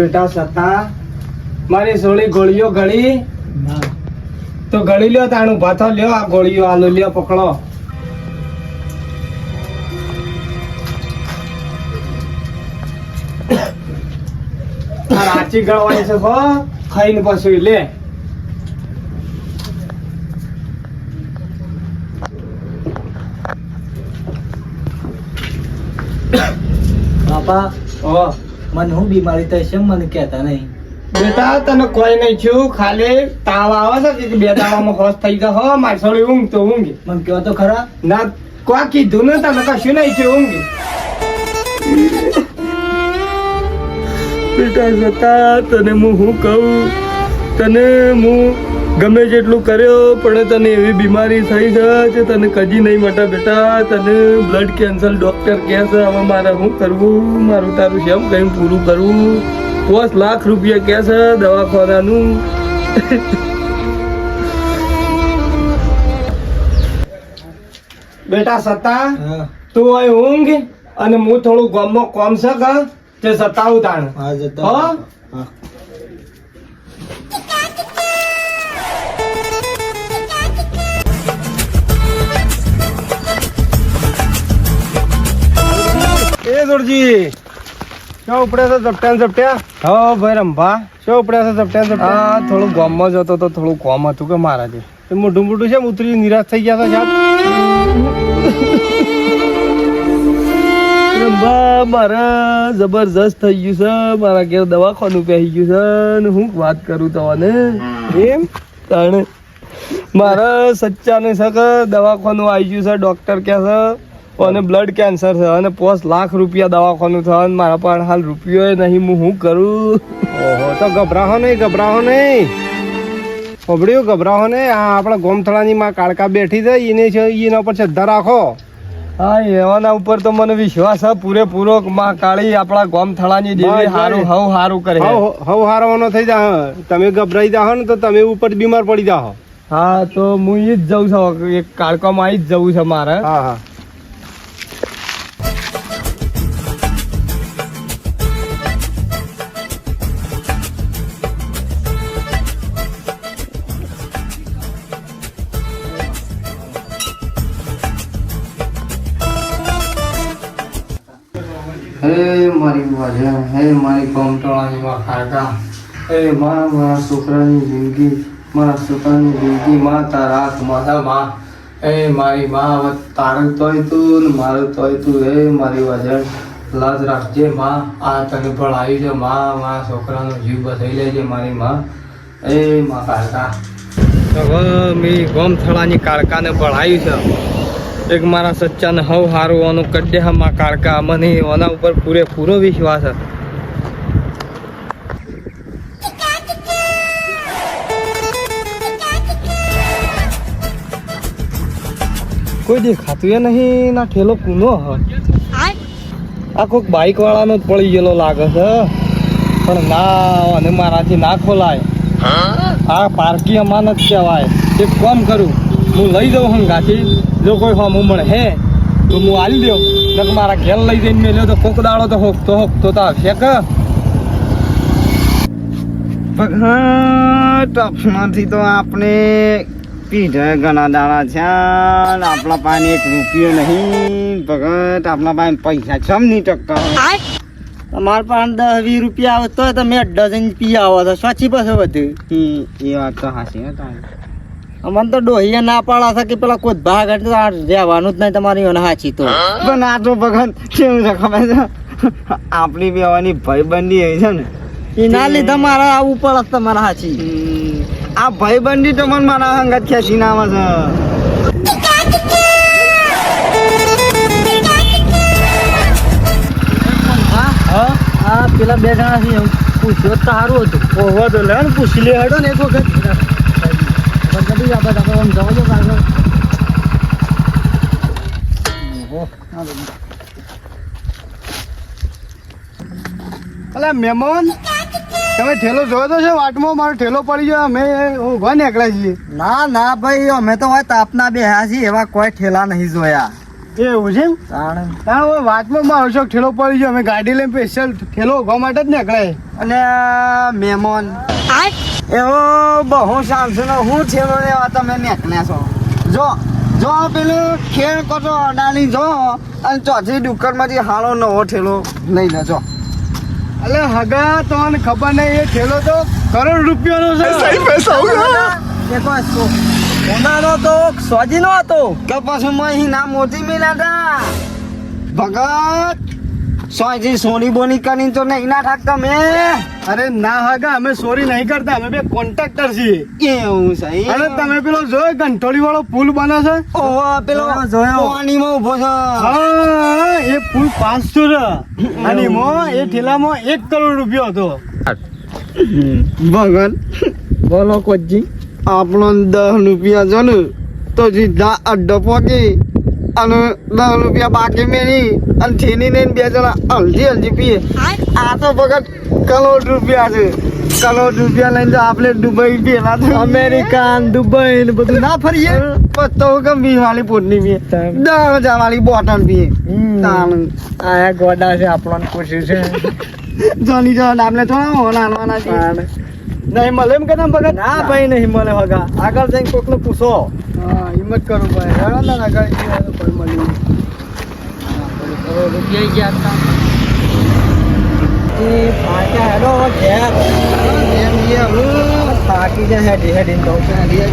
બેટા સતા મારી સોળી ગોળીઓ ગળી. તો ગળી લ્યો તાણું ભાથો લ્યો આ ગોળીઓ આલો લ્યો પકડો. રાચી ગળવાની છે હો ખાઈને પછી લે. બાપા ઓ. મને હું બીમારી થઈ છે મને કહેતા નહીં? બેટા તને કોઈ નહીં છું ખાલી તાવ આવે છે બે દાડામાં હોશ થઈ ગયો હો મારી ઊંઘ તો ઊંઘ. મને કહેવા તો ખરા. ના કોઈ કીધું ને તને કશું નહીં છે ઊંઘ. બેટા જતા તને હું શું કહું? તને હું ગમે જેટલું કર્યો પણ તને એવી બીમારી થઈ છે કે તને કદી નહીં મટા બેટા. તને બ્લડ કેન્સર ડોક્ટર કહે છે હવે મારે શું કરવું? મારું તારું શેમ કંઈ પૂરું કરવું? પાંચ લાખ રૂપિયા કહે છે દવાખાનાનું. બેટા સત્તા તું અહીં ઊંઘ અને હું થોડું ગામમાં કોમ છે કે તે સતાવું તાણ હા. એ શું ઉપડે છે ઝપટ્યા ઝપટ્યા? હા ભાઈ રંભા. શું ઉપડે છે ઝપટ્યા ઝપટ્યા? હા થોડું ગામમાં જતો તો થોડું કોમ હતું કે મારાથી. એ મોઢું મોઢું છે ઉતરી નિરાશ થઈ ગયા હતા સાહેબ? રંભા મારા જબરજસ્ત થઈ ગયું છે મારા ઘેર દવાખાનું પહેરી ગયું છે ને હું વાત કરું તમને? એમ? તાણે મારા સચ્ચાને છે કે દવાખાનું આવી ગયું છે ડોક્ટર કહે છે. અને બ્લડ કેન્સર છે અને પાંચ લાખ રૂપિયા દવાખાનું થયો અને મારા પાસે હાલ રૂપિયો નહીં હું શું કરું? ઓહો તો ગભરાહો નહીં ગભરાહો નહીં. પબડ્યું ગભરાહો નહીં? આ આપણા ગોમથળાની માં કાળકા બેઠી છે એને છે એના ઉપર શ્રદ્ધા રાખો. હા એવાના ઉપર તો મને વિશ્વાસ છે પૂરેપૂરો માં કાળી આપણા ગોમથળાની દેવી હારું હવ હારું કરે. હવ હવ હારવાનો થઈ જા તમે ગભરાઈ જાઓ ને તો તમે ઉપર બીમાર પડી જાઓ હા તો હું ઈ જ જઉં છું એક કાળકામાં આવી જ જવું છે મારે. હા હા હે. મારી હે મારી કોમટોળાની માં ખાતા, હે માં મારા છોકરાની જિંદગી, મારા છોકરાની જિંદગી માં તારા હાથમાં માં, હે મારી માં તારું તોય તું ને મારું તોય તું, હે મારી વજન, લાજ રાખજે માં, આ તને ભણાવી છે માં, મારા છોકરાનો જીવ બસાઈ લેજે મારી માં, હે માં કાળકા મેં ગોમથળાની કાળકાને ભળાવ્યું છે. એક મારા સચ્ચાને હવ હારું ઓનું કડ્ડે હમા કાળકા મને ઓના ઉપર પૂરેપૂરો વિશ્વાસ છે કોઈ દેખાતું નહીં ના ઠેલો કુનો હ. આ કોઈક બાઈક વાળાનો જ પડી ગયેલો લાગે છે. પણ ના અને મારાથી ના ખોલાય. આ પાર્કી અમાન જ કહેવાય. એક કામ કરું હું લઈ જાઉં હંગાથી જો કોઈ હમ ઉમણ હે તો હું આલી દો નક મારા ઘેર લઈ જઈને મેં લ્યો તો કોક દાડો તો હોક તો હોક તો તા આવશે કે? ટપમાંથી તો આપણે પીઢે ઘણા દાડા છે આપણા પાસે એક રૂપિયો નહીં. ભગત આપણા પાસે પૈસા છમ નહીં ટકતા. તમારા પાસે દસ વીસ રૂપિયા આવે તો મેં ડઝન પી આવો તો સાચી પાસે બધું. એ વાત તો હાસી અમને તો ડોહીએ ના પાડા છે કે પેલા કોઈ ભાગ એટલે આ રહેવાનું જ નહીં તમારી ઓને હાચી તો. પણ આ તો ભગવાન કેવું છે ખબર છે? આપણી બેવાની ભાઈબંધી હોય છે ને. એના લીધે મારે આવું પડે તમારા હાચી. આ ભાઈબંધી તો મને મારા અંગત ખેંચીને આવે છે. હા? હા પેલા બે જણા પૂછ્યો તો સારું હતું તો લે પૂછી લે હેડો ને એક વખત. કદી આપણે આપણે આમ જવા દો આગળ અલા મહેમાન તમે ઠેલો જોયો તો છે વાટમાં મારો ઠેલો પડી ગયો અમે ઊભા નીકળ્યા છીએ. ના ના ભાઈ અમે તો હોય તાપના બે છીએ એવા કોઈ ઠેલા નહીં જોયા. એવું છે? તાણે. વાતમાં મારો શોખ ઠેલો પડી ગયો અમે ગાડી લઈને સ્પેશિયલ ઠેલો ઊભા માટે જ નીકળે અને આ મહેમાન. એવો બહુ સાંભળો ને હું થયેલો લેવા તમે નીકળ્યા છો. જો જો પેલું ખેડ કટો અડાની જો અને ચોથી દુકાનમાંથી હાળો નવો ઠેલો લઈને જો. એટલે હગા તમને ખબર નહીં એ ઠેલો તો કરોડ રૂપિયાનો છે. એ કોઈ સો- તો સોજીનો હતો. કે પછી મેં અહીં ના મોતી મિલા ભગત સોયથી સોની બોની કરીને તો નહીં ના થાકતા મે અરે ના હાગા અમે સોરી નહીં કરતા અમે બે કોન્ટ્રાક્ટર છીએ. કેવું સહી અરે તમે પેલો જોયો ગંઠોડી વાળો પુલ બને છે? ઓહો પેલો જોયો. પાણીમાં ઊભો છે. હા એ પુલ પાંચસો છે. અને એમાં એ ઠેલામાં એક કરોડ રૂપિયો હતો. ભગવાન. બોલો કોજી આપણો દસ રૂપિયા જો ને તો સીધા અડ્ડો પહોંચી અને દસ રૂપિયા બાકી મેળી અને થેલી લઈને બે જણા હલજી હલજી પીએ. આ તો ભગત કરોડ રૂપિયા છે. કરોડ રૂપિયા લઈને તો આપણે દુબઈ પેલા અમેરિકા દુબઈ ને બધું ના ફરીએ? પત્તો કે વીસ વાળી પોટલી પીએ. દસ હજાર વાળી બોટલ પીએ. તાણ. આ ગોડા છે આપણને પૂછ્યું છે. જોની જો આપણે થોડા હોના હાલવાના છે નહીં મળે એમ કે તમે ભગત? ના ભાઈ નહીં મળે હગા આગળ જઈને કોકને પૂછો. હા હિંમત કરો ભાઈ. હેડો ને આગળ પણ મળી રૂપિયા ગયા હતા એ પાછા હેડો ઘેર એમ એ હું. થાકી જાય હેડી તો ચાલજી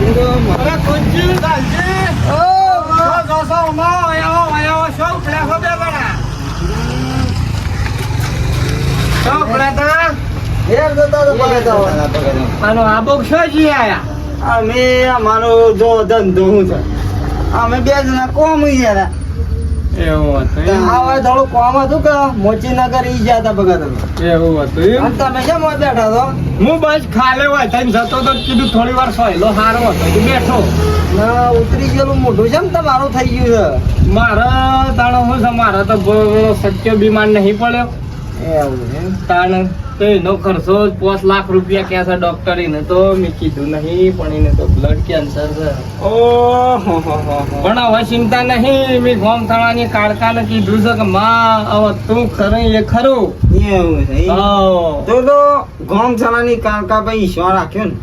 ઓ જો જો આયો આયો શો હો. બે બડા શો પડ્યા ઘેર જતા તો આનો શો જી આયા અમે અમારો જો ધંધો શું છે? અમે બે જણા કોમ યાર. એવું હતું હવે થોડું કોમ હતું કે મોચીનગર ઈ ગયા હતા બગા એવું હતું તમે કેમ બેઠા છો? હું બસ ખાલે હોય થઈને જતો તો કીધું થોડી વાર સોયલો હારો હતો બેઠો. ના ઉતરી ગયેલું મોઢું છે ને તમારું થઈ ગયું મારા તાણો શું છે મારા તો સત્ય બીમાર નહીં પડ્યો. એવું છે તાણ તો એનો ખર્ચો પાંચ લાખ રૂપિયા ક્યાં છે ડોક્ટર એને તો મેં કીધું નહીં પણ એને તો બ્લડ કેન્સર છે. ઓહો પણ હવે ચિંતા નહીં મેં ગોમ થવાની કાળકાને કીધું છે કે માં હવે તું ખરું એ ખરું. એવું છે. તો તો ગોમ થવાની કાકા ભાઈ ઈશ્વર રાખ્યો ને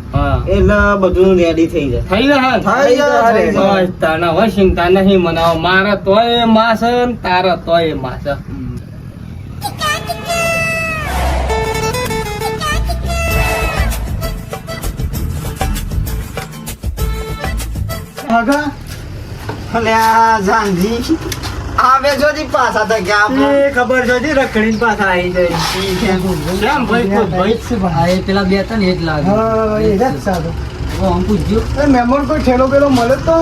એટલે બધું રેડી થઈ જાય. થઈ જાય થઈ જાય, તાણે હવે ચિંતા નહીં મને મારા તોયમાં છે ને તારે તોયમાં હગા અને આ જાનજી આવે જોજી પાછા તો ગયા એ ખબર છે રખડીને પાછા આવી જાય. કેમ ભાઈ કોઈ ભાઈ પેલા બે હતા ને એ જ લાગે. હા એ જ સારું. હવે આમ પૂછજો. એ મહેમાન કોઈ ઠેલો પેલો મળે તો?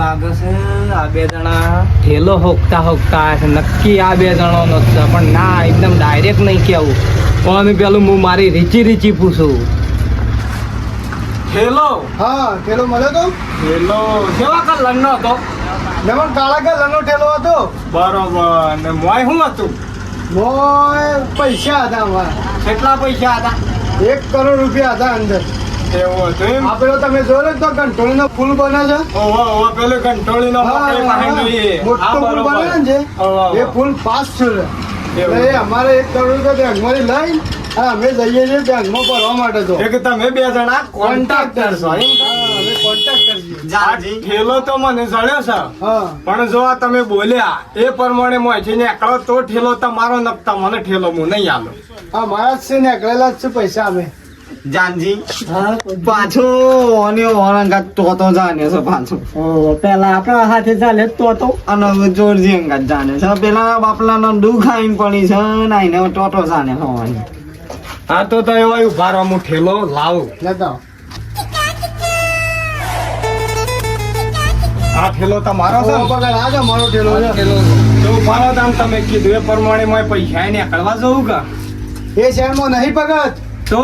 લાગે છે આ બે જણા ઠેલો હોકતા હોકતા છે. નક્કી આ બે જણો નો પણ ના એકદમ ડાયરેક્ટ નહીં કેવું પણ પેલું હું મારી રીચી રીચી પૂછું. ઠેલો. હા થેલો મળ્યો તો? થેલો કેવા કલર નો હતો? પણ કાળા કલરનો ઠેલો હતો. બરોબર. ને મોય શું હતું? મોય પૈસા હતા અમારા. કેટલા પૈસા હતા? એક કરોડ રૂપિયા હતા અંદર. એવું હતું એમ? આપેલો તમે જોયો ને તો કંટોળીનો ફૂલ બને છે. ઓહો ઓહો પેલો કંટોળીનો નો મોટો ફૂલ બને ને. જે એ ફૂલ ફાસ્ટ છે. એ અમારે એક કરોડ રૂપિયા બેંકમાંથી લઈ. હા અમે જઈએ છીએ બેંકમાં ભરવા માટે તો. કે તમે બે જણા કોન્ટ્રાક્ટર છો અમે કોન્ટ્રાક્ટર ઠેલો તો મને જણ્યો છે. હા. પણ જો આ તમે બોલ્યા એ પ્રમાણે નીકળો તો ઠેલો તમારો નકતા મને ઠેલો હું નહીં આલો. હા મારા જ છે નેકળેલા જ છે પૈસા અમે. જાનજી. હા પાછો અને ઓરંગાત તો તો જાને છે પાછો. ઓ પેલા આપણા હાથે ચાલે તો તો અને જોરજી અંગાત જાને છે. પેલા બાપલાનો દુઃખ આઈને પડી છે ને આઈને ટોટો જાને હોવાની આ તો તો એવો ઊભા રહો હું ઠેલો લાવું લેતા આ ઠેલો તમારો છે આવો ને? પકડ આ જ અમારો ઠેલો છે. ઠેલો. તો ઊભા રહો તમે કીધું એ પ્રમાણે મોય પૈસા એને કરવા જવું કા? એ શહેરમાં નહીં પગત તો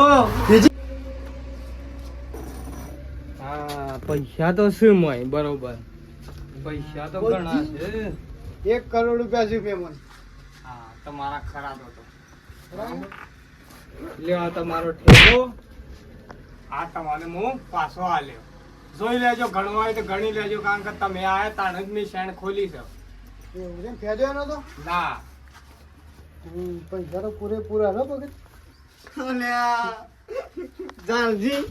હા પૈસા તો શું મોય બરોબર. પૈસા તો ઘણા છે. એક કરોડ રૂપિયા છે પેમેન્ટ હા તમારા ખરા તો લેવા તમારો ઠેકો આ તમારે હું પાછો આલ્યો જોઈ લેજો ગણવા હોય તો ગણી લેજો કારણ કે તમે આયા તાણ જ મેં શેણ ખોલી છે. એવું છે ફેદ્યો નતો ના. પૈસા તો પૂરેપૂરા હો ભગત. અલ્યા, જાનજી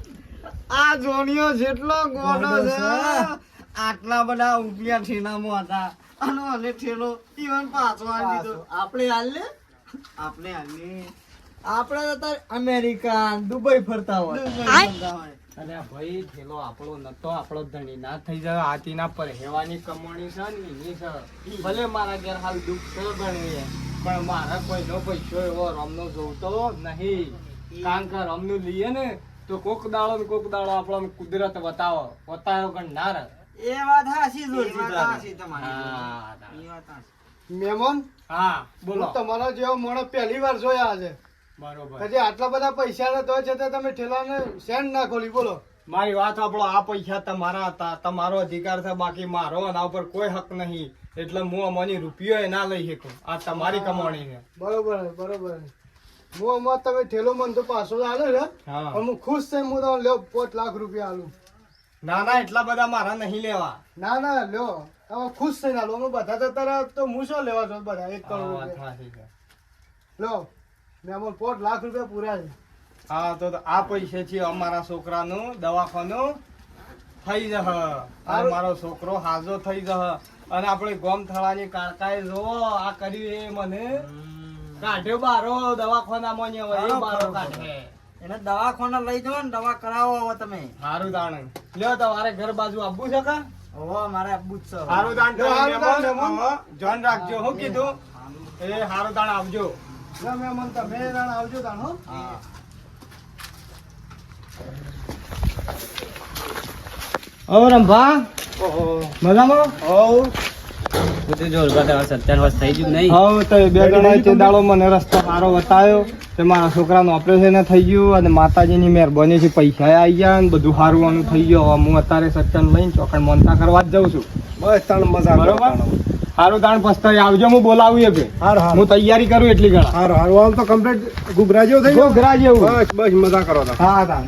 આ જોનિયો જેટલો ગોડો છે. આટલા બધા રૂપિયા ઠેલામાં હતા. અને ઠેલો ઈવન પાછો આવી દીધો. આપણે હાલ આપણે હાલે આપણે અમેરિકા દુબઈ ફરતા હોય. અરે ભાઈ થેલો આપણો નતો આપણો ધણી ના થઈ જાય. હાથીના પર હેવાની કમાણી છે ને એની છે. ભલે મારા ઘેર હાલ દુઃખ છે ગણીએ પણ મારા કોઈનો પૈસો એવો રમનો જોવતો નહીં. કારણ કે રમનું લઈએ ને તો કોક દાડો ને કોક દાડો આપણો કુદરત બતાવો બતાવ્યો કે ના રહે. એ વાત હાસી એ જોરજી તમારી. હા એ વાત સાચી. મહેમાન હા બોલો. તમારો જેવો મોણો પહેલી વાર જોયા આજે. બરોબર. હજી આટલા બધા પૈસા ને તો છતાં તમે ઠેલાને સેન્ડ ના ખોલી બોલો. મારી વાત આપણો આ પૈસા તમારા હતા તમારો અધિકાર છે બાકી મારો આના ઉપર કોઈ હક નહીં. એટલે હું અમારી રૂપિયો એ ના લઈ શકું. આ તમારી કમાણી છે. બરોબર બરોબર. હું અમાર તમે ઠેલો મને તો પાછો આલે છે હા. ખુશ છે હું તમને લ્યો પોત લાખ રૂપિયા આલું. ના ના એટલા બધા મારા નહીં લેવા. ના ના લ્યો. તમે ખુશ થઈને આલો. અમે બધા જતા રહ્યા તો હું શું લેવા છો બધા? એક કરોડ રૂપિયા. સાચી છે. લ્યો મેં અમારે પાંચ લાખ રૂપિયા પૂરા છે. હા તો તો આ પૈસે છે અમારા છોકરાનું દવાખાનું. થઈ જહ. મારો છોકરો હાજો થઈ જહ. અને આપણે ગોમ થળાની કાળકાએ જોવો આ કર્યું એ મને. કાઢ્યો બારો દવાખાનામાં ને બારો કાઢે. એને દવાખાના લઈ જાઓ ને દવા કરાવો હવે તમે. સારું દાણ. લ્યો તમારે ઘર બાજુ આપવું છે કા? હવે મારે આપવું જ છે સારું હારું દાણ ધ્યાન રાખજો હું કીધું? એ હારું દાણ આવજો લ્યો મેં મને તમે જાણ આવજો તાણ હો. હા. હવે રંભા મજામાં? બધું જોર બધા સત્યાવીસ થઈ ગયું નહીં. હવે તો એ બે જણાએ તે દાડો મને રસ્તો સારો બતાવ્યો તે મારા છોકરાનું ઓપરેશન થઈ ગયું અને માતાજીની છે પૈસા આવી ગયા અને બધું સારું થઈ ગયું. હવે હું અત્યારે સત્યન લઈને ચોકડ મોનતા કરવા જ જઉં છું. બસ તણ મજા બરોબર? સારું દાણ પસ્તાઈ આવજો હું બોલાવું કે. હાર હાર. હું તૈયારી કરું એટલી ગણા. હારું હારું. આમ તો કમ્પ્લીટ જેવો થઈ ગયો? ઘોઘરા જેવું બસ બસ મજા કરો હા દાણ